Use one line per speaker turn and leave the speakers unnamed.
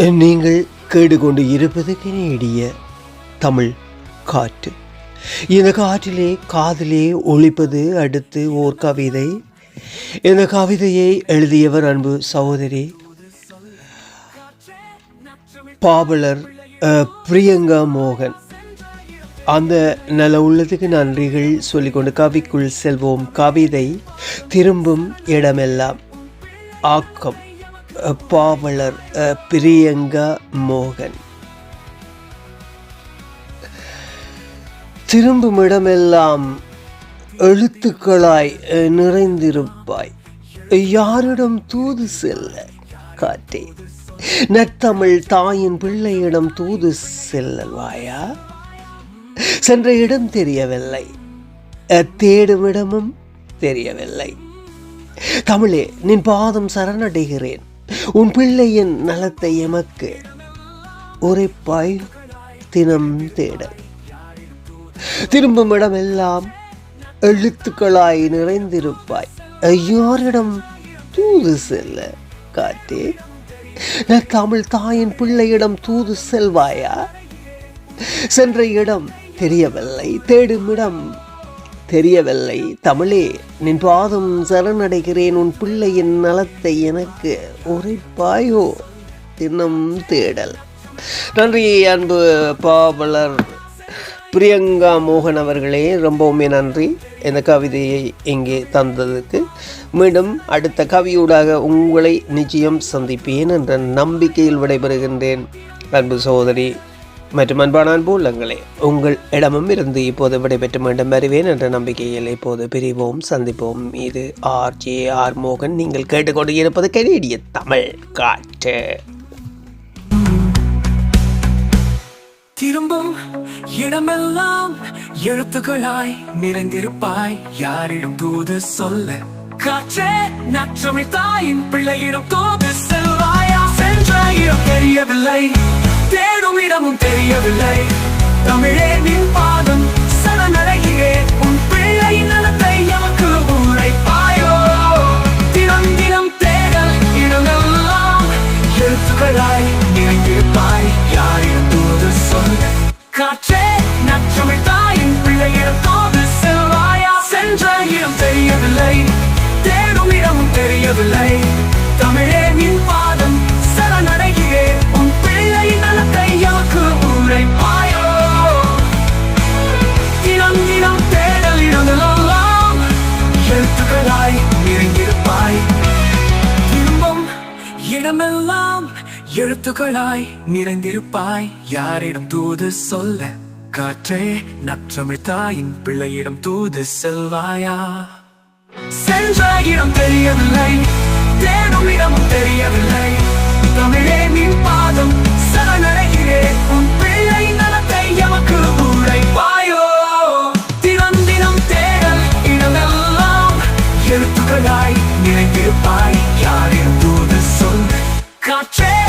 நீங்கள் கேட்டுக்கொண்டு இருப்பது கனேடிய தமிழ் காற்று. இந்த காற்றிலே காதிலே ஒழிப்பது அடுத்து ஓர் கவிதை. இந்த கவிதையை எழுதியவர் அன்பு சகோதரி பாவலர் பிரியங்கா மோகன். அந்த நல்ல உள்ளத்துக்கு நன்றிகள் சொல்லிக்கொண்டு கவிக்குள் செல்வோம். கவிதை திரும்பும் இடமெல்லாம். ஆக்கம். பாவலர் அஹ், பிரியங்கா மோகன். திரும்பும் இடமெல்லாம் எழுத்துக்களாய் அஹ், நிறைந்திருப்பாய். யாரிடம் தூது செல்ல காற்றே நத்தமிழ் தாயின் பிள்ளையிடம் தூது செல்லல்வாயா? சென்ற இடம் தெரியவில்லை. தேடும் இடமும் தெரியவில்லை. தமிழே நின் பாதம் சரணடைகிறேன். உன் பிள்ளையின் நலத்தை எமக்கு உரைப்பாய் தினம் தேட. திரும்பும் இடமெல்லாம் எழுத்துக்களாய் நிறைந்திருப்பாய். ஐயாரிடம் தூது செல்ல காட்டே நான் தமிழ் தாயின் பிள்ளையிடம் தூது செல்வாயா? சென்ற இடம் தெரியவில்லை. தேடும் இடம் தெரியவில்லை. தமிழே நின் பாதம் சரணடைகிறேன். உன் பிள்ளையின் நலத்தை எனக்கு உரைப்பாயோ? தினம் தேடல். நன்றி அன்பு பாவலர் பிரியங்கா மோகன் அவர்களே. ரொம்பவுமே நன்றி. இந்த கவிதையை இங்கே தந்ததுக்கு. மீண்டும் அடுத்த கவியூடாக உங்களை நிச்சயம் சந்திப்பேன் என்ற நம்பிக்கையில் விடைபெறுகின்றேன். அன்பு சோதரி மற்றும் அன்பான அன்பு உள்ளங்களே உங்கள் இடமும் இருந்து இப்போது விடைபெற்று மீண்டும் வருவேன் என்ற நம்பிக்கையில் இப்போது பிரிவோம் சந்திப்போம். இது ஆர். ஜே. ஆர். மோகன். நீங்கள் கேட்டுக்கொண்டு இருப்பது கனேடிய தமிழ் காற்று.
திரும்பும் இடமெல்லாம் எழுத்துக்களாய் நிறைந்திருப்பாய். யாரிடம் தூது சொல்ல? காற்றே நற்றமிழ் தாயின் பிள்ளையிடம் தூது செல்வாயா? சென்ற இடம் தெரியவில்லை. தேடும் தெரியவில்லை. தமிழே நின் பால் இடமெல்லாம் எழுத்துக்களாய் நிறைந்திருப்பாய். யாரிடம் தூது சொல்ல காற்றே நற்றமிழ் தாயின் பிள்ளையிடம் தூது செல்வாயா? சென்ற இடம் தெரியவில்லை தேடும் தெரியவில்லை. Country.